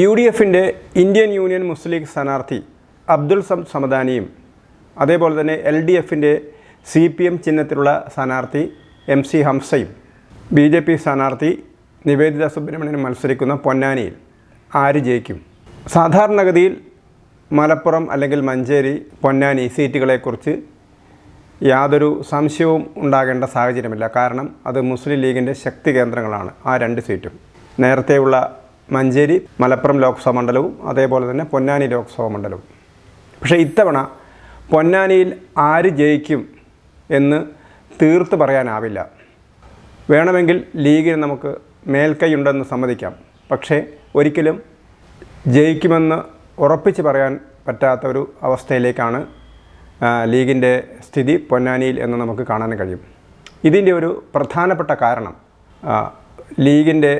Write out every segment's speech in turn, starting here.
U D എഫിന്റെ Indian union മുസ്ലിം league സ്ഥാനാർത്ഥി അബ്ദുൾ സം സമദാനിയും അതേപോലെ തന്നെ എൽ ഡി എഫിന്റെ സി പി എം ചിഹ്നത്തിലുള്ള സ്ഥാനാർത്ഥി എം സി ഹംസയും ബി ജെ പി സ്ഥാനാർത്ഥി നിവേദിത സുബ്രഹ്മണ്യനും മത്സരിക്കുന്ന പൊന്നാനിയിൽ ആര് ജയിക്കും? സാധാരണഗതിയിൽ മലപ്പുറം അല്ലെങ്കിൽ മഞ്ചേരി പൊന്നാനി സീറ്റുകളെക്കുറിച്ച് യാതൊരു സംശയവും ഉണ്ടാകേണ്ട സാഹചര്യമില്ല. കാരണം അത് മുസ്ലിം ലീഗിന്റെ ശക്തി കേന്ദ്രങ്ങളാണ് ആ രണ്ട് സീറ്റും. നേരത്തെയുള്ള മഞ്ചേരി മലപ്പുറം ലോക്സഭാ മണ്ഡലവും അതേപോലെ തന്നെ പൊന്നാനി ലോക്സഭാ മണ്ഡലവും. പക്ഷേ ഇത്തവണ പൊന്നാനിയിൽ ആര് ജയിക്കും എന്ന് തീർത്ത് പറയാനാവില്ല. വേണമെങ്കിൽ ലീഗിന് നമുക്ക് മേൽക്കൈയുണ്ടെന്ന് സമ്മതിക്കാം. പക്ഷേ ഒരിക്കലും ജയിക്കുമെന്ന് ഉറപ്പിച്ച് പറയാൻ പറ്റാത്ത ഒരു അവസ്ഥയിലേക്കാണ് ലീഗിന്റെ സ്ഥിതി പൊന്നാനിയിൽ എന്ന് നമുക്ക് കാണാൻ കഴിയും. ഇതിന്റെ ഒരു പ്രധാനപ്പെട്ട കാരണം ലീഗിന്റെ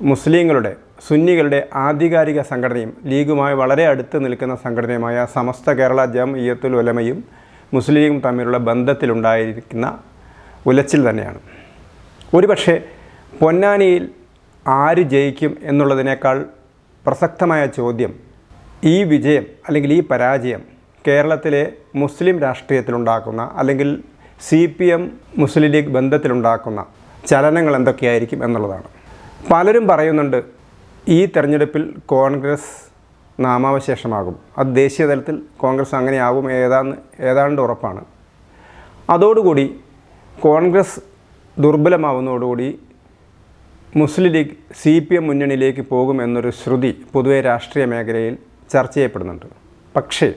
മുസ്ലിങ്ങളുടെ സുന്നികളുടെ ആധികാരിക സംഘടനയും ലീഗുമായി വളരെ അടുത്ത് നിൽക്കുന്ന സംഘടനയുമായ സമസ്ത കേരള ജം ഇയത്തുൽ ഉലമയും മുസ്ലിം ലീഗും തമ്മിലുള്ള ബന്ധത്തിലുണ്ടായിരിക്കുന്ന ഉലച്ചിൽ തന്നെയാണ്. ഒരുപക്ഷെ പൊന്നാനിയിൽ ആര് ജയിക്കും എന്നുള്ളതിനേക്കാൾ പ്രസക്തമായ ചോദ്യം ഈ വിജയം അല്ലെങ്കിൽ ഈ പരാജയം കേരളത്തിലെ മുസ്ലിം രാഷ്ട്രീയത്തിലുണ്ടാക്കുന്ന അല്ലെങ്കിൽ C P M Muslim League ബന്ധത്തിലുണ്ടാക്കുന്ന ചലനങ്ങൾ എന്തൊക്കെയായിരിക്കും എന്നുള്ളതാണ്. പലരും പറയുന്നുണ്ട് ഈ തെരഞ്ഞെടുപ്പിൽ കോൺഗ്രസ് നാമാവശേഷമാകും. അത് ദേശീയ തലത്തിൽ കോൺഗ്രസ് അങ്ങനെയാകും ഏതാന്ന് ഏതാണ്ട് ഉറപ്പാണ്. അതോടുകൂടി Congress ദുർബലമാവുന്നതോടുകൂടി Muslim League C P M മുന്നണിയിലേക്ക് പോകും എന്നൊരു ശ്രുതി പൊതുവെ രാഷ്ട്രീയ മേഖലയിൽ ചർച്ച ചെയ്യപ്പെടുന്നുണ്ട്. പക്ഷേ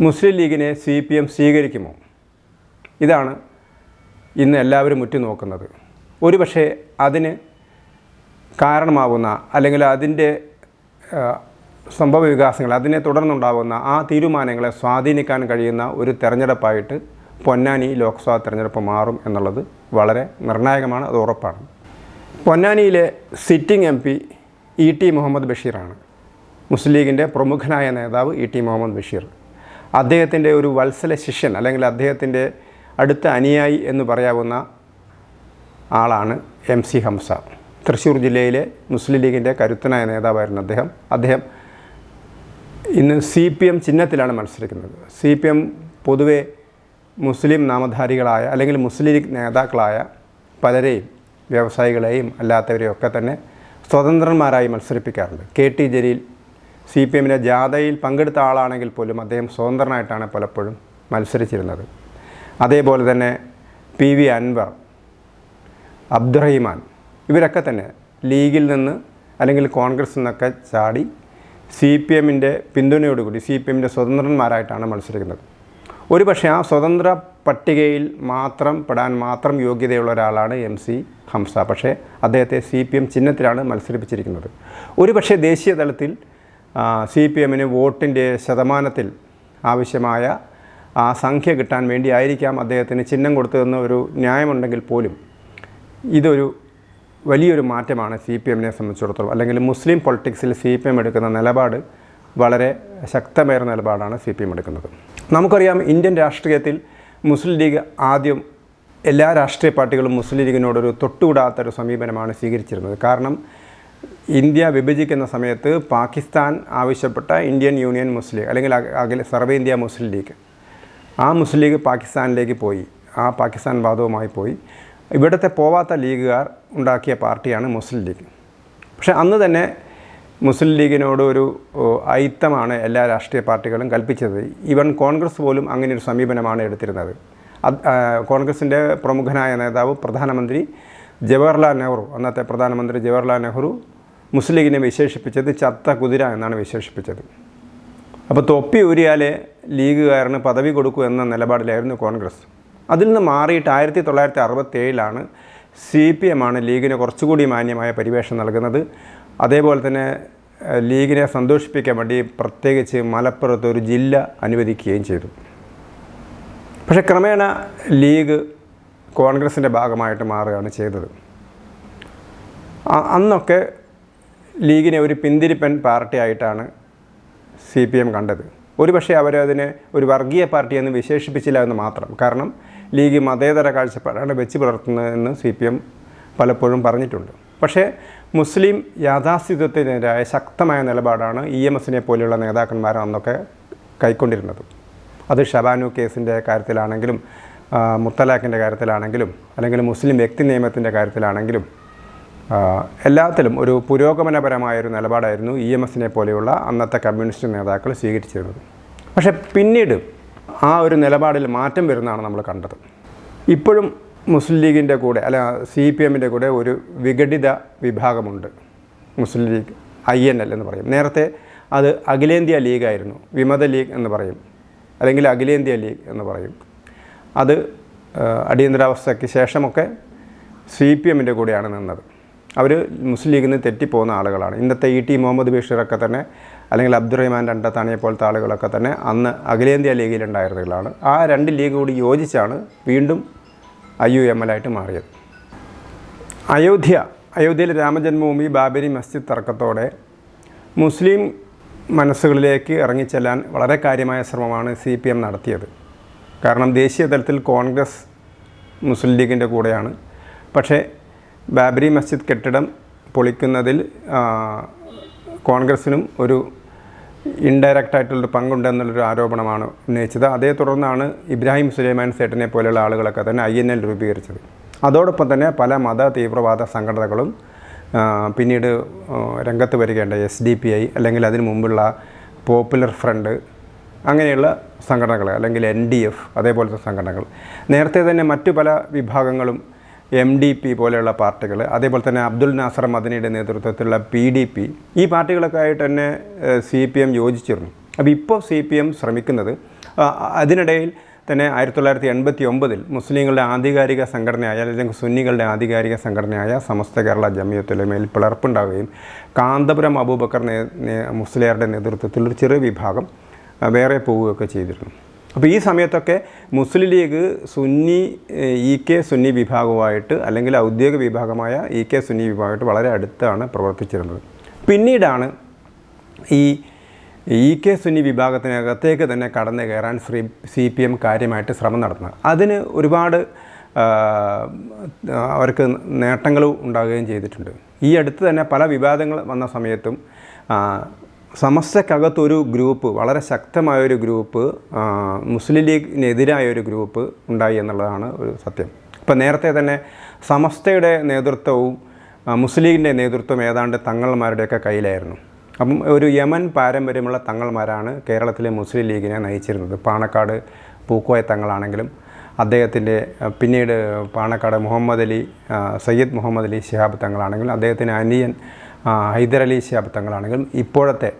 മുസ്ലിം ലീഗിനെ സി പി എം സ്വീകരിക്കുമോ? ഇതാണ് ഇന്ന് എല്ലാവരും ഉറ്റുനോക്കുന്നത്. ഒരുപക്ഷെ അതിന് കാരണമാവുന്ന അല്ലെങ്കിൽ അതിന്റെ സംഭവ വികാസങ്ങൾ അതിനെ തുടർന്നുണ്ടാകുന്ന ആ തീരുമാനങ്ങളെ സ്വാധീനിക്കാൻ കഴിയുന്ന ഒരു തെരഞ്ഞെടുപ്പായിട്ട് പൊന്നാനി ലോക്സഭാ തെരഞ്ഞെടുപ്പ് മാറും എന്നുള്ളത് വളരെ നിർണായകമാണ് അത് ഉറപ്പാണ്. പൊന്നാനിയിലെ sitting M P E T Muhammad ബഷീറാണ്. Muslim ലീഗിന്റെ പ്രമുഖനായ നേതാവ് ഇ ടി മുഹമ്മദ് ബഷീർ. അദ്ദേഹത്തിന്റെ ഒരു വത്സല ശിഷ്യൻ അല്ലെങ്കിൽ അദ്ദേഹത്തിന്റെ അടുത്ത അനുയായി എന്ന് പറയാവുന്ന ആളാണ് എം സി ഹംസ. തൃശ്ശൂർ ജില്ലയിലെ മുസ്ലിം ലീഗിന്റെ കരുത്തനായ നേതാവായിരുന്നു അദ്ദേഹം. അദ്ദേഹം ഇന്ന് സി പി എം ചിഹ്നത്തിലാണ് മത്സരിക്കുന്നത്. സി പി എം പൊതുവെ മുസ്ലിം നാമധാരികളായ അല്ലെങ്കിൽ മുസ്ലിം ലീഗ് നേതാക്കളായ പലരെയും വ്യവസായികളെയും അല്ലാത്തവരെയും ഒക്കെ തന്നെ സ്വതന്ത്രന്മാരായി മത്സരിപ്പിക്കാറുണ്ട്. K T Jaleel C P എമ്മിന്റെ ജാഥയിൽ പങ്കെടുത്ത ആളാണെങ്കിൽ പോലും അദ്ദേഹം സ്വതന്ത്രനായിട്ടാണ് പലപ്പോഴും മത്സരിച്ചിരുന്നത്. അതേപോലെ തന്നെ പി വി അൻവർ അബ്ദുറഹിമാൻ. ഇവരൊക്കെ തന്നെ ലീഗിൽ നിന്ന് അല്ലെങ്കിൽ കോൺഗ്രസ് നിന്നൊക്കെ ചാടി സി പി എമ്മിന്റെ പിന്തുണയോടുകൂടി സി പി എമ്മിന്റെ സ്വതന്ത്രന്മാരായിട്ടാണ് മത്സരിക്കുന്നത്. ഒരു പക്ഷേ ആ സ്വതന്ത്ര പട്ടികയിൽ മാത്രം പെടാൻ മാത്രം യോഗ്യതയുള്ള ഒരാളാണ് എം സി ഹംസ പക്ഷേ അദ്ദേഹത്തെ സി പി എം ചിഹ്നത്തിലാണ് മത്സരിപ്പിച്ചിരിക്കുന്നത്. ഒരു പക്ഷേ ദേശീയ തലത്തിൽ സി പി എമ്മിന് വോട്ടിന്റെ ശതമാനത്തിൽ ആവശ്യമായ ആ സംഖ്യ കിട്ടാൻ വേണ്ടിയായിരിക്കാം അദ്ദേഹത്തിന് ചിഹ്നം കൊടുത്തതെന്ന് ഒരു ന്യായമുണ്ടെങ്കിൽ പോലും ഇതൊരു വലിയൊരു മാറ്റമാണ് സി പി എമ്മിനെ സംബന്ധിച്ചിടത്തോളം. അല്ലെങ്കിൽ മുസ്ലിം പൊളിറ്റിക്സിൽ സി പി എം എടുക്കുന്ന നിലപാട് വളരെ ശക്തമായ നിലപാടാണ് സി പി എം എടുക്കുന്നത്. നമുക്കറിയാം ഇന്ത്യൻ രാഷ്ട്രീയത്തിൽ മുസ്ലിം ലീഗ് ആദ്യം എല്ലാ രാഷ്ട്രീയ പാർട്ടികളും മുസ്ലിം ലീഗിനോടൊരു തൊട്ടുകൂടാത്തൊരു സമീപനമാണ് സ്വീകരിച്ചിരുന്നത്. കാരണം ഇന്ത്യ വിഭജിക്കുന്ന സമയത്ത് പാകിസ്ഥാൻ ആവശ്യപ്പെട്ട ഇന്ത്യൻ യൂണിയൻ മുസ്ലിം അല്ലെങ്കിൽ അഖില സർവ ഇന്ത്യ മുസ്ലിം ലീഗ് ആ മുസ്ലിം ലീഗ് പാകിസ്ഥാനിലേക്ക് പോയി. ആ പാകിസ്ഥാൻ വാദവുമായി പോയി. ഇവിടുത്തെ പോവാത്ത ലീഗുകാർ ഉണ്ടാക്കിയ പാർട്ടിയാണ് മുസ്ലിം ലീഗ്. പക്ഷേ അന്ന് തന്നെ മുസ്ലിം ലീഗിനോട് ഒരു ഓ, ഐത്തമാണ് എല്ലാ രാഷ്ട്രീയ പാർട്ടികളും കൽപ്പിച്ചത്. ഈവൻ കോൺഗ്രസ് പോലും അങ്ങനെ ഒരു സമീപനമാണ് എടുത്തിരുന്നത്. കോൺഗ്രസിന്റെ പ്രമുഖനായ നേതാവ് പ്രധാനമന്ത്രി ജവഹർലാൽ നെഹ്റു അന്നത്തെ പ്രധാനമന്ത്രി ജവഹർലാൽ നെഹ്റു മുസ്ലിം ലീഗിനെ വിശേഷിപ്പിച്ചത് ചത്ത കുതിര എന്നാണ് വിശേഷിപ്പിച്ചത്. അപ്പോൾ തൊപ്പി ഊരിയാലേ ലീഗുകാരന് പദവി കൊടുക്കൂ എന്ന നിലപാടിലായിരുന്നു കോൺഗ്രസ്. അതിൽ നിന്ന് മാറിയിട്ട് ആയിരത്തി തൊള്ളായിരത്തി അറുപത്തി ഏഴിലാണ് സി പി എം ആണ് ലീഗിന് കുറച്ചുകൂടി മാന്യമായ പരിവേഷം നൽകുന്നത്. അതേപോലെ തന്നെ ലീഗിനെ സന്തോഷിപ്പിക്കാൻ വേണ്ടി പ്രത്യേകിച്ച് മലപ്പുറത്ത് ഒരു ജില്ല അനുവദിക്കുകയും ചെയ്തു. പക്ഷേ ക്രമേണ ലീഗ് കോൺഗ്രസിന്റെ ഭാഗമായിട്ട് മാറുകയാണ് ചെയ്തത്. അന്നൊക്കെ ലീഗിനെ ഒരു പിന്തിരിപ്പൻ പാർട്ടിയായിട്ടാണ് സി പി എം കണ്ടത്. ഒരുപക്ഷെ അവരതിനെ ഒരു വർഗീയ പാർട്ടി എന്ന് വിശേഷിപ്പിച്ചില്ല എന്ന് മാത്രം. കാരണം ലീഗ് മതേതര കാഴ്ചപ്പാടാണ് വെച്ച് പുലർത്തുന്നതെന്ന് സി പി എം പലപ്പോഴും പറഞ്ഞിട്ടുണ്ട്. പക്ഷേ മുസ്ലിം യാഥാസ്ഥിത്വത്തിനെതിരായ ശക്തമായ നിലപാടാണ് ഇ എം എസിനെ പോലെയുള്ള നേതാക്കന്മാർ അന്നൊക്കെ കൈക്കൊണ്ടിരുന്നത്. അത് ഷബാനു കേസിന്റെ കാര്യത്തിലാണെങ്കിലും മുത്തലാഖിന്റെ കാര്യത്തിലാണെങ്കിലും അല്ലെങ്കിൽ മുസ്ലിം വ്യക്തി നിയമത്തിന്റെ കാര്യത്തിലാണെങ്കിലും എല്ലാത്തിലും ഒരു പുരോഗമനപരമായൊരു നിലപാടായിരുന്നു ഇ എം എസിനെ പോലെയുള്ള അന്നത്തെ കമ്മ്യൂണിസ്റ്റ് നേതാക്കൾ സ്വീകരിച്ചിരുന്നത്. പക്ഷേ പിന്നീട് ആ ഒരു നിലപാടിൽ മാറ്റം വരുന്നതാണ് നമ്മൾ കണ്ടത്. ഇപ്പോഴും മുസ്ലിം ലീഗിന്റെ കൂടെ അല്ല സി പി എമ്മിന്റെ കൂടെ ഒരു വിഘടിത വിഭാഗമുണ്ട്. Muslim League I N L എന്ന് പറയും. നേരത്തെ അത് അഖിലേന്ത്യാ ലീഗായിരുന്നു വിമത ലീഗ് എന്ന് പറയും. അല്ലെങ്കിൽ അഖിലേന്ത്യാ ലീഗ് എന്ന് പറയും. അത് അടിയന്തരാവസ്ഥയ്ക്ക് ശേഷമൊക്കെ സി പി എമ്മിന്റെ കൂടെയാണ് നിന്നത്. അവർ മുസ്ലിം ലീഗിൽ നിന്ന് തെറ്റിപ്പോകുന്ന ആളുകളാണ്. ഇന്നത്തെ ഇ ടി മുഹമ്മദ് ബഷീറൊക്കെ തന്നെ അല്ലെങ്കിൽ അബ്ദുറഹ്മാൻ രണ്ടത്താണിയെ പോലത്തെ ആളുകളൊക്കെ തന്നെ അന്ന് അഖിലേന്ത്യാ ലീഗിലുണ്ടായിരുന്നവരാണ്. ആ രണ്ട് ലീഗ് കൂടി യോജിച്ചാണ് വീണ്ടും ഐ യു എം എൽ ആയിട്ട് മാറിയത്. അയോധ്യ അയോധ്യയിൽ രാമജന്മഭൂമി ബാബരി മസ്ജിദ് തർക്കത്തോടെ മുസ്ലിം മനസ്സുകളിലേക്ക് ഇറങ്ങിച്ചെല്ലാൻ വളരെ കാര്യമായ ശ്രമമാണ് സി പി എം നടത്തിയത്. കാരണം ദേശീയ തലത്തിൽ കോൺഗ്രസ് മുസ്ലിം ലീഗിന്റെ കൂടെയാണ്. പക്ഷേ ബാബരി മസ്ജിദ് കെട്ടിടം പൊളിക്കുന്നതിൽ കോൺഗ്രസിനും ഒരു ഇൻഡയറക്റ്റ് ആയിട്ടുള്ളൊരു പങ്കുണ്ടെന്നുള്ളൊരു ആരോപണമാണ് ഉന്നയിച്ചത്. അതേ തുടർന്നാണ് ഇബ്രാഹിം സുലൈമാൻ സേട്ടനെ പോലെയുള്ള ആളുകളൊക്കെ തന്നെ ഐ എൻ എൽ രൂപീകരിച്ചത്. അതോടൊപ്പം തന്നെ പല മത തീവ്രവാദ സംഘടനകളും പിന്നീട് രംഗത്ത് വരികയുണ്ട് എസ് ഡി പി ഐ അല്ലെങ്കിൽ അതിനു മുമ്പുള്ള പോപ്പുലർ ഫ്രണ്ട് അങ്ങനെയുള്ള സംഘടനകൾ അല്ലെങ്കിൽ എൻ ഡി എഫ് അതേപോലത്തെ സംഘടനകൾ. നേരത്തെ തന്നെ മറ്റു പല വിഭാഗങ്ങളും എം ഡി പി പോലെയുള്ള പാർട്ടികൾ അതേപോലെ തന്നെ അബ്ദുൽ നാസർ മദനിയുടെ നേതൃത്വത്തിലുള്ള പി ഡി പി ഈ പാർട്ടികളൊക്കെ ആയിട്ട് തന്നെ സി പി എം യോജിച്ചിരുന്നു. അപ്പോൾ ഇപ്പോൾ സി പി എം ശ്രമിക്കുന്നത് അതിനിടയിൽ തന്നെ ആയിരത്തി തൊള്ളായിരത്തി എൺപത്തി ഒമ്പതിൽ മുസ്ലിങ്ങളുടെ ആധികാരിക സംഘടനയായ അല്ലെങ്കിൽ സുന്നികളുടെ ആധികാരിക സംഘടനയായ സമസ്ത കേരള ജമിയത്തുലമയിൽ പിളർപ്പുണ്ടാവുകയും കാന്തപുരം അബൂബക്കർ മുസ്ലിയാരുടെ നേതൃത്വത്തിൽ ഒരു ചെറിയ വിഭാഗം വേറെ പോവുകയൊക്കെ ചെയ്തിരുന്നു. അപ്പോൾ ഈ സമയത്തൊക്കെ മുസ്ലിം ലീഗ് സുന്നി ഇ കെ സുന്നി വിഭാഗവുമായിട്ട് അല്ലെങ്കിൽ ഔദ്യോഗിക വിഭാഗമായ ഇ കെ സുന്നി വിഭാഗമായിട്ട് വളരെ അടുത്താണ് പ്രവർത്തിച്ചിരുന്നത്. പിന്നീടാണ് ഈ ഇ കെ സുന്നി വിഭാഗത്തിനകത്തേക്ക് തന്നെ കടന്നു കയറാൻ ശ്രീ സി പി എം കാര്യമായിട്ട് ശ്രമം നടത്തുന്നത്. അതിന് ഒരുപാട് അവർക്ക് നേട്ടങ്ങൾ ഉണ്ടാകുകയും ചെയ്തിട്ടുണ്ട്. ഈ അടുത്ത് തന്നെ പല വിവാദങ്ങൾ വന്ന സമയത്തും സമസ്തക്കകത്തൊരു ഗ്രൂപ്പ് വളരെ ശക്തമായൊരു ഗ്രൂപ്പ് മുസ്ലിം ലീഗിനെതിരായ ഒരു ഗ്രൂപ്പ് ഉണ്ടായി എന്നുള്ളതാണ് ഒരു സത്യം. ഇപ്പം നേരത്തെ തന്നെ സമസ്തയുടെ നേതൃത്വവും മുസ്ലിം ലീഗിന്റെ നേതൃത്വം ഏതാണ്ട് തങ്ങൾമാരുടെയൊക്കെ കയ്യിലായിരുന്നു. അപ്പം ഒരു യമൻ പാരമ്പര്യമുള്ള തങ്ങൾമാരാണ് കേരളത്തിലെ മുസ്ലിം ലീഗിനെ നയിച്ചിരുന്നത്. പാണക്കാട് പൂക്കോയ തങ്ങളാണെങ്കിലും അദ്ദേഹത്തിന്റെ പിന്നീട് പാണക്കാട് മുഹമ്മദ് അലി സയ്യിദ് മുഹമ്മദ് അലി ശിഹാബ് തങ്ങളാണെങ്കിലും അദ്ദേഹത്തിന് അനിയൻ ഹൈദർ ശിഹാബ് തങ്ങളാണെങ്കിലും ഇപ്പോഴത്തെ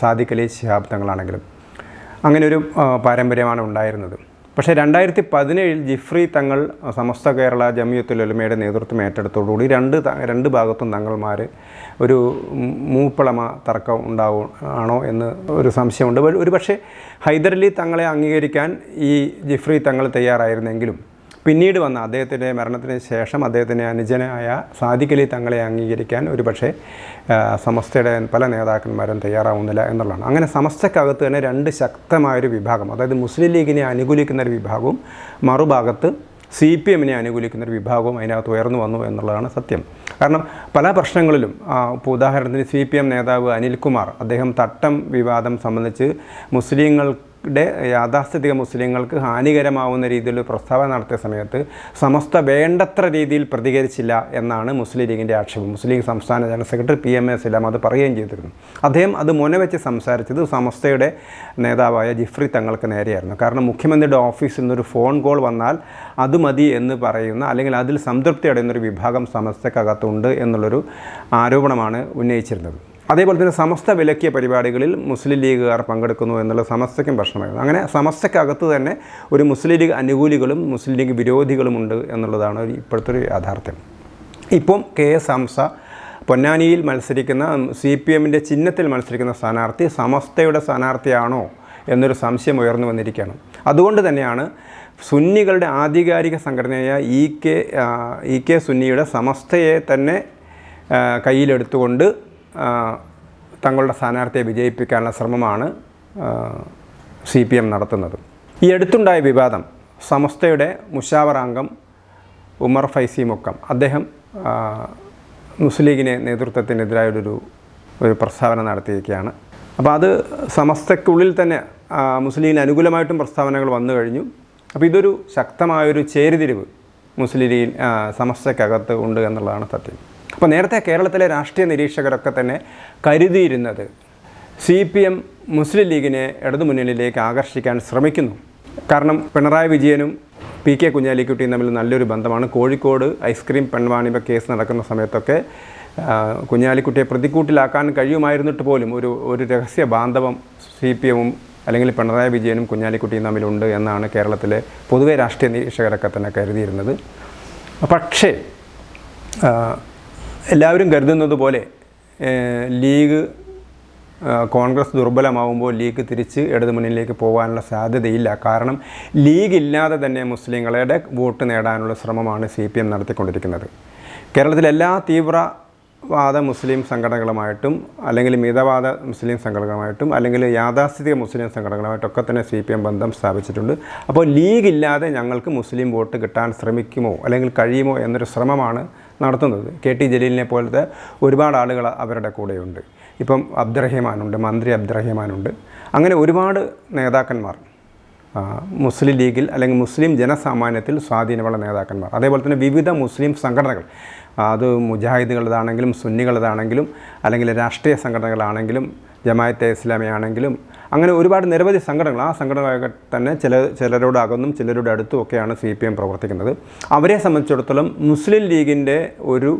സാദിഖ് അലി ശിഹാബ് തങ്ങളാണെങ്കിലും അങ്ങനെ ഒരു പാരമ്പര്യമാണ് ഉണ്ടായിരുന്നത്. പക്ഷേ രണ്ടായിരത്തി പതിനേഴിൽ ജിഫ്രി തങ്ങൾ സമസ്ത കേരള ജമിയത്തുൽ ഉലമയുടെ നേതൃത്വം ഏറ്റെടുത്തോടുകൂടി രണ്ട് രണ്ട് ഭാഗത്തും തങ്ങൾമാർ ഒരു മൂപ്പളമ തർക്കം ഉണ്ടാവും ആണോ എന്ന് ഒരു സംശയമുണ്ട്. ഒരു പക്ഷേ ഹൈദരലി തങ്ങളെ അംഗീകരിക്കാൻ ഈ ജിഫ്രി തങ്ങൾ തയ്യാറായിരുന്നെങ്കിലും പിന്നീട് വന്ന അദ്ദേഹത്തിന്റെ മരണത്തിന് ശേഷം അദ്ദേഹത്തിന്റെ അനുജനായ സാദിഖലി തങ്ങളെ അംഗീകരിക്കാൻ ഒരു പക്ഷേ സമസ്തയുടെ പല നേതാക്കന്മാരും തയ്യാറാവുന്നില്ല എന്നുള്ളതാണ്. അങ്ങനെ സമസ്തക്കകത്ത് തന്നെ രണ്ട് ശക്തമായൊരു വിഭാഗം അതായത് മുസ്ലിം ലീഗിനെ അനുകൂലിക്കുന്ന ഒരു വിഭാഗവും മറുഭാഗത്ത് സി പി എമ്മിനെ അനുകൂലിക്കുന്ന ഒരു വിഭാഗവും അതിനകത്ത് ഉയർന്നു വന്നു എന്നുള്ളതാണ് സത്യം. കാരണം പല പ്രശ്നങ്ങളിലും ഇപ്പോൾ ഉദാഹരണത്തിന് സി പി എം നേതാവ് അനിൽകുമാർ അദ്ദേഹം തട്ടം വിവാദം സംബന്ധിച്ച് മുസ്ലിങ്ങളുടെ യാഥാസ്ഥിതിക മുസ്ലിങ്ങൾക്ക് ഹാനികരമാവുന്ന രീതിയിൽ പ്രസ്താവന നടത്തിയ സമയത്ത് സമസ്ത വേണ്ടത്ര രീതിയിൽ പ്രതികരിച്ചില്ല എന്നാണ് മുസ്ലിം ലീഗിന്റെ ആക്ഷേപം. മുസ്ലിം സംസ്ഥാന general secretary P M S ഇല്ലാം അത് പറയുകയും ചെയ്തിരുന്നു. അദ്ദേഹം അത് മുനവെച്ച് സംസാരിച്ചത് സമസ്തയുടെ നേതാവായ ജിഫ്രി തങ്ങൾക്ക് നേരെയായിരുന്നു. കാരണം മുഖ്യമന്ത്രിയുടെ ഓഫീസിൽ നിന്നൊരു ഫോൺ കോൾ വന്നാൽ അത് മതി എന്ന് പറയുന്ന അല്ലെങ്കിൽ അതിൽ സംതൃപ്തി അടയുന്നൊരു വിഭാഗം സമസ്തക്കകത്തുണ്ട് എന്നുള്ളൊരു ആരോപണമാണ് ഉന്നയിച്ചിരുന്നത്. അതേപോലെ തന്നെ സമസ്ത വിലക്കിയ പരിപാടികളിൽ മുസ്ലിം ലീഗുകാർ പങ്കെടുക്കുന്നു എന്നുള്ള സമസ്തയ്ക്കും പ്രശ്നമായിരുന്നു. അങ്ങനെ സമസ്തക്കകത്ത് തന്നെ ഒരു മുസ്ലിം ലീഗ് അനുകൂലികളും മുസ്ലിം ലീഗ് വിരോധികളുമുണ്ട് എന്നുള്ളതാണ് ഇപ്പോഴത്തെ ഒരു യാഥാർത്ഥ്യം. ഇപ്പം കെ എസ് ഹംസ പൊന്നാനിയിൽ മത്സരിക്കുന്ന സി പി എമ്മിന്റെ ചിഹ്നത്തിൽ മത്സരിക്കുന്ന സ്ഥാനാർത്ഥി സമസ്തയുടെ സ്ഥാനാർത്ഥിയാണോ എന്നൊരു സംശയം ഉയർന്നു വന്നിരിക്കുകയാണ്. അതുകൊണ്ട് തന്നെയാണ് സുന്നികളുടെ ആധികാരിക സംഘടനയായ ഇ കെ ഇ കെ സുന്നിയുടെ സമസ്തയെ തന്നെ കയ്യിലെടുത്തുകൊണ്ട് തങ്ങളുടെ സ്ഥാനാർത്ഥിയെ വിജയിപ്പിക്കാനുള്ള ശ്രമമാണ് സി പി എം നടത്തുന്നത്. ഈ അടുത്തുണ്ടായ വിവാദം സമസ്തയുടെ മുഷാവർ അംഗം ഉമർ ഫൈസി മുക്കം അദ്ദേഹം മുസ്ലിം ലീഗിനെ നേതൃത്വത്തിനെതിരായൊരു ഒരു പ്രസ്താവന നടത്തിയിരിക്കുകയാണ്. അപ്പോൾ അത് സമസ്തയ്ക്കുള്ളിൽ തന്നെ മുസ്ലിം അനുകൂലമായിട്ടും പ്രസ്താവനകൾ വന്നു കഴിഞ്ഞു. അപ്പോൾ ഇതൊരു ശക്തമായൊരു ചേരിതിരിവ് മുസ്ലിം ലീഗിൽ സമസ്തയ്ക്കകത്ത് ഉണ്ട് എന്നുള്ളതാണ് സത്യം. അപ്പോൾ നേരത്തെ കേരളത്തിലെ രാഷ്ട്രീയ നിരീക്ഷകരൊക്കെ തന്നെ കരുതിയിരുന്നത് സി പി എം മുസ്ലിം ലീഗിനെ ഇടതുമുന്നണിയിലേക്ക് ആകർഷിക്കാൻ ശ്രമിക്കുന്നു. കാരണം പിണറായി വിജയനും പി കെ കുഞ്ഞാലിക്കുട്ടിയും തമ്മിൽ നല്ലൊരു ബന്ധമാണ്. കോഴിക്കോട് ഐസ്ക്രീം പെൺവാണിഭ കേസ് നടക്കുന്ന സമയത്തൊക്കെ കുഞ്ഞാലിക്കുട്ടിയെ പ്രതിക്കൂട്ടിലാക്കാൻ കഴിയുമായിരുന്നിട്ട് പോലും ഒരു ഒരു രഹസ്യ ബാന്ധവം സി പി എമ്മും അല്ലെങ്കിൽ പിണറായി വിജയനും കുഞ്ഞാലിക്കുട്ടിയും തമ്മിലുണ്ട് എന്നാണ് കേരളത്തിലെ പൊതുവെ രാഷ്ട്രീയ നിരീക്ഷകരൊക്കെ തന്നെ കരുതിയിരുന്നത്. പക്ഷേ എല്ലാവരും കരുതുന്നത് പോലെ ലീഗ് കോൺഗ്രസ് ദുർബലമാവുമ്പോൾ ലീഗ് തിരിച്ച് ഇടതുമുന്നണിയിലേക്ക് പോകാനുള്ള സാധ്യതയില്ല. കാരണം ലീഗ് ഇല്ലാതെ തന്നെ മുസ്ലിങ്ങളുടെ വോട്ട് നേടാനുള്ള ശ്രമമാണ് സി പി എം നടത്തിക്കൊണ്ടിരിക്കുന്നത്. കേരളത്തിലെ എല്ലാ തീവ്രവാദ മുസ്ലിം സംഘടനകളുമായിട്ടും അല്ലെങ്കിൽ മിതവാദ മുസ്ലിം സംഘടനകളുമായിട്ടും അല്ലെങ്കിൽ യാഥാസ്ഥിതിക മുസ്ലിം സംഘടനകളുമായിട്ടൊക്കെ തന്നെ സി പി എം ബന്ധം സ്ഥാപിച്ചിട്ടുണ്ട്. അപ്പോൾ ലീഗ് ഇല്ലാതെ ഞങ്ങൾക്ക് മുസ്ലിം വോട്ട് കിട്ടാൻ ശ്രമിക്കുമോ അല്ലെങ്കിൽ കഴിയുമോ എന്നൊരു ശ്രമമാണ് നടത്തുന്നത്. കെ ടി ജലീലിനെ പോലത്തെ ഒരുപാട് ആളുകൾ അവരുടെ കൂടെയുണ്ട്. ഇപ്പം അബ്ദുറഹിമാനുണ്ട് മന്ത്രി അബ്ദുറഹിമാനുണ്ട്. അങ്ങനെ ഒരുപാട് നേതാക്കന്മാർ മുസ്ലിം ലീഗിൽ അല്ലെങ്കിൽ മുസ്ലിം ജനസാമാന്യത്തിൽ സ്വാധീനമുള്ള നേതാക്കന്മാർ. അതേപോലെ തന്നെ വിവിധ മുസ്ലിം സംഘടനകൾ അത് മുജാഹിദുകളതാണെങ്കിലും സുന്നികളതാണെങ്കിലും അല്ലെങ്കിൽ രാഷ്ട്രീയ സംഘടനകളാണെങ്കിലും ജമായത്തെ ഇസ്ലാമി ആണെങ്കിലും അങ്ങനെ ഒരുപാട് നിരവധി സംഘടനകൾ ആ സംഘടനകളൊക്കെ തന്നെ ചില ചിലരോട് അകന്നും ചിലരോട് അടുത്തും ഒക്കെയാണ് സി പി എം പ്രവർത്തിക്കുന്നത്. അവരെ സംബന്ധിച്ചിടത്തോളം മുസ്ലിം ലീഗിന്റെ ഒരു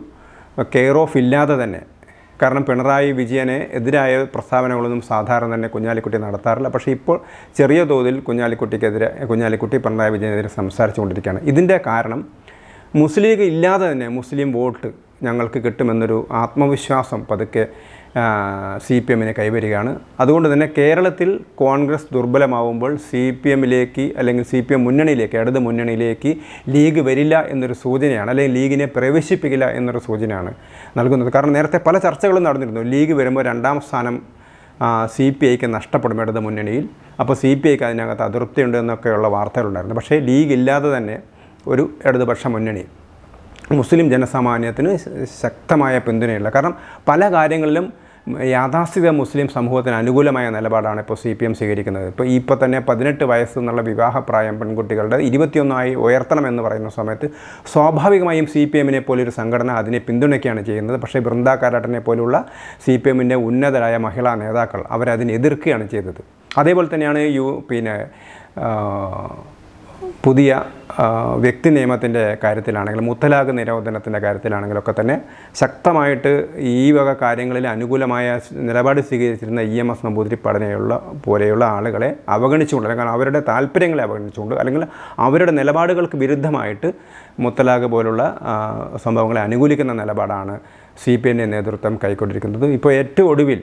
കെയർ ഓഫ് ഇല്ലാതെ തന്നെ കാരണം പിണറായി വിജയനെ എതിരായ പ്രസ്താവനകളൊന്നും സാധാരണ തന്നെ കുഞ്ഞാലിക്കുട്ടി നടത്താറില്ല. പക്ഷേ ഇപ്പോൾ ചെറിയ തോതിൽ കുഞ്ഞാലിക്കുട്ടിക്കെതിരെ കുഞ്ഞാലിക്കുട്ടി പിണറായി വിജയനെതിരെ സംസാരിച്ചു കൊണ്ടിരിക്കുകയാണ് ഇതിന്റെ കാരണം മുസ്ലിം ലീഗ് ഇല്ലാതെ തന്നെ മുസ്ലിം വോട്ട് ഞങ്ങൾക്ക് കിട്ടുമെന്നൊരു ആത്മവിശ്വാസം പതുക്കെ സി പി എമ്മിനെ കൈവരികയാണ്. അതുകൊണ്ട് തന്നെ കേരളത്തിൽ കോൺഗ്രസ് ദുർബലമാവുമ്പോൾ സി പി എമ്മിലേക്ക് അല്ലെങ്കിൽ സി പി എം മുന്നണിയിലേക്ക് ഇടത് മുന്നണിയിലേക്ക് ലീഗ് വരില്ല എന്നൊരു സൂചനയാണ് അല്ലെങ്കിൽ ലീഗിനെ പ്രവേശിപ്പിക്കില്ല എന്നൊരു സൂചനയാണ് നൽകുന്നത്. കാരണം നേരത്തെ പല ചർച്ചകളും നടന്നിരുന്നു. ലീഗ് വരുമ്പോൾ രണ്ടാം സ്ഥാനം സി പി ഐക്ക് നഷ്ടപ്പെടും ഇടത് മുന്നണിയിൽ. അപ്പോൾ സി പി ഐക്ക് അതിനകത്ത് അതൃപ്തിയുണ്ട് എന്നൊക്കെയുള്ള വാർത്തകളുണ്ടായിരുന്നു. പക്ഷേ ലീഗ് ഇല്ലാതെ തന്നെ ഒരു ഇടതുപക്ഷ മുന്നണി മുസ്ലിം ജനസാമാന്യത്തിന് ശക്തമായ പിന്തുണയുള്ള കാരണം പല കാര്യങ്ങളിലും യാഥാസ്ഥിക മുസ്ലിം സമൂഹത്തിന് അനുകൂലമായ നിലപാടാണ് ഇപ്പോൾ സി പി എം സ്വീകരിക്കുന്നത്. ഇപ്പോൾ ഇപ്പോൾ തന്നെ പതിനെട്ട് വയസ്സ് എന്നുള്ള വിവാഹപ്രായം പെൺകുട്ടികളുടെ ഇരുപത്തിയൊന്നായി ഉയർത്തണമെന്ന് പറയുന്ന സമയത്ത് സ്വാഭാവികമായും സി പി എമ്മിനെ പോലൊരു സംഘടന അതിനെ പിന്തുണയ്ക്കുകയാണ് ചെയ്യുന്നത്. പക്ഷേ ബൃന്ദ കാരാട്ടനെ പോലുള്ള സി പി എമ്മിന്റെ ഉന്നതരായ മഹിളാ നേതാക്കൾ അവരതിനെ എതിർക്കുകയാണ് ചെയ്തത്. അതേപോലെ തന്നെയാണ് യു പിന്നെ പുതിയ വ്യക്തി നിയമത്തിന്റെ കാര്യത്തിലാണെങ്കിലും മുത്തലാഖ് നിരോധനത്തിന്റെ കാര്യത്തിലാണെങ്കിലൊക്കെ തന്നെ ശക്തമായിട്ട് ഈ വക കാര്യങ്ങളിൽ അനുകൂലമായ നിലപാട് സ്വീകരിച്ചിരുന്ന ഇ എം എസ് നമ്പൂതിരി പഠനയുള്ള പോലെയുള്ള ആളുകളെ അവഗണിച്ചുകൊണ്ട് അല്ലെങ്കിൽ അവരുടെ താല്പര്യങ്ങളെ അവഗണിച്ചുകൊണ്ട് അല്ലെങ്കിൽ അവരുടെ നിലപാടുകൾക്ക് വിരുദ്ധമായിട്ട് മുത്തലാഖ് പോലുള്ള സംഭവങ്ങളെ അനുകൂലിക്കുന്ന നിലപാടാണ് സി പി എന്റെ നേതൃത്വം കൈക്കൊണ്ടിരിക്കുന്നത്. ഇപ്പോൾ ഏറ്റവും ഒടുവിൽ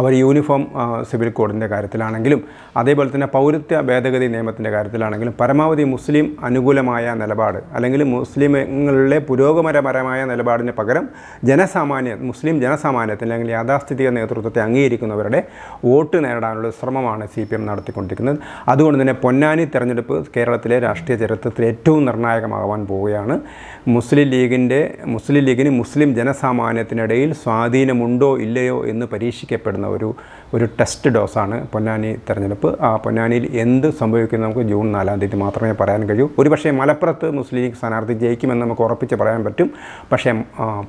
അവർ യൂണിഫോം സിവിൽ കോഡിന്റെ കാര്യത്തിലാണെങ്കിലും അതേപോലെ തന്നെ പൗരത്വ ഭേദഗതി നിയമത്തിന്റെ കാര്യത്തിലാണെങ്കിലും പരമാവധി മുസ്ലിം അനുകൂലമായ നിലപാട് അല്ലെങ്കിൽ മുസ്ലിമുകളിലെ പുരോഗമനപരമായ നിലപാടിന് പകരം ജനസാമാന്യ മുസ്ലിം ജനസാമാന്യത്തിന് അല്ലെങ്കിൽ യാഥാസ്ഥിതിക നേതൃത്വത്തെ അംഗീകരിക്കുന്നവരുടെ വോട്ട് നേടാനുള്ള ശ്രമമാണ് സി പി എം നടത്തിക്കൊണ്ടിരിക്കുന്നത്. അതുകൊണ്ട് തന്നെ പൊന്നാനി തെരഞ്ഞെടുപ്പ് കേരളത്തിലെ രാഷ്ട്രീയ ചരിത്രത്തിൽ ഏറ്റവും നിർണായകമാകാൻ പോവുകയാണ്. മുസ്ലിം ലീഗിന്റെ മുസ്ലിം ലീഗിന് മുസ്ലിം ജനസാമാന്യത്തിനിടയിൽ സ്വാധീനമുണ്ടോ ഇല്ലയോ എന്ന് പരീക്ഷിക്കപ്പെടുന്ന ഒരു ഒരു ടെസ്റ്റ് ഡോസാണ് പൊന്നാനി തെരഞ്ഞെടുപ്പ്. ആ പൊന്നാനിയിൽ എന്ത് സംഭവിക്കുന്നു നമുക്ക് ജൂൺ നാലാം തീയതി മാത്രമേ പറയാൻ കഴിയൂ. ഒരുപക്ഷേ മലപ്പുറത്ത് മുസ്ലിം ലീഗ് സ്ഥാനാർത്ഥി ജയിക്കുമെന്ന് നമുക്ക് ഉറപ്പിച്ച് പറയാൻ പറ്റും. പക്ഷേ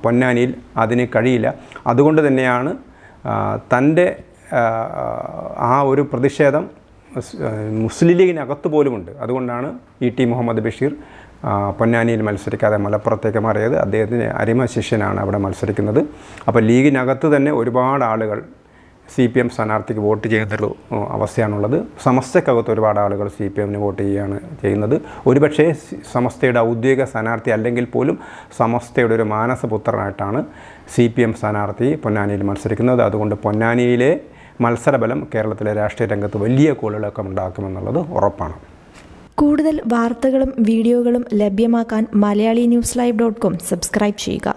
പൊന്നാനിയിൽ അതിന് കഴിയില്ല. അതുകൊണ്ട് തന്നെയാണ് തന്റെ ആ, ഒരു പ്രതിഷേധം മുസ്ലിം ലീഗിനകത്ത് പോലുമുണ്ട്. അതുകൊണ്ടാണ് ഇ ടി മുഹമ്മദ് ബഷീർ പൊന്നാനിയിൽ മത്സരിക്കാതെ മലപ്പുറത്തേക്ക് മാറിയത്. അദ്ദേഹത്തിന്റെ അരിമ ശിഷ്യനാണ് അവിടെ മത്സരിക്കുന്നത്. അപ്പോൾ ലീഗിനകത്ത് തന്നെ ഒരുപാട് ആളുകൾ സി പി എം സ്ഥാനാർത്ഥിക്ക് വോട്ട് ചെയ്യുന്നൊരു അവസ്ഥയാണുള്ളത്. സമസ്തക്കകത്ത് ഒരുപാട് ആളുകൾ സി പി എമ്മിന് വോട്ട് ചെയ്യുകയാണ് ചെയ്യുന്നത്. ഒരുപക്ഷേ സമസ്തയുടെ ഔദ്യോഗിക സ്ഥാനാർത്ഥി അല്ലെങ്കിൽ പോലും സമസ്തയുടെ ഒരു മാനസപുത്രനായിട്ടാണ് സി പി എം സ്ഥാനാർത്ഥി പൊന്നാനിയിൽ മത്സരിക്കുന്നത്. അതുകൊണ്ട് പൊന്നാനിയിലെ മത്സരബലം കേരളത്തിലെ രാഷ്ട്രീയ രംഗത്ത് വലിയ കോളുകളൊക്കെ ഉണ്ടാക്കുമെന്നുള്ളത് ഉറപ്പാണ്. കൂടുതൽ വാർത്തകളും വീഡിയോകളും ലഭ്യമാക്കാൻ Malayali news live dot com subscribe ചെയ്യുക.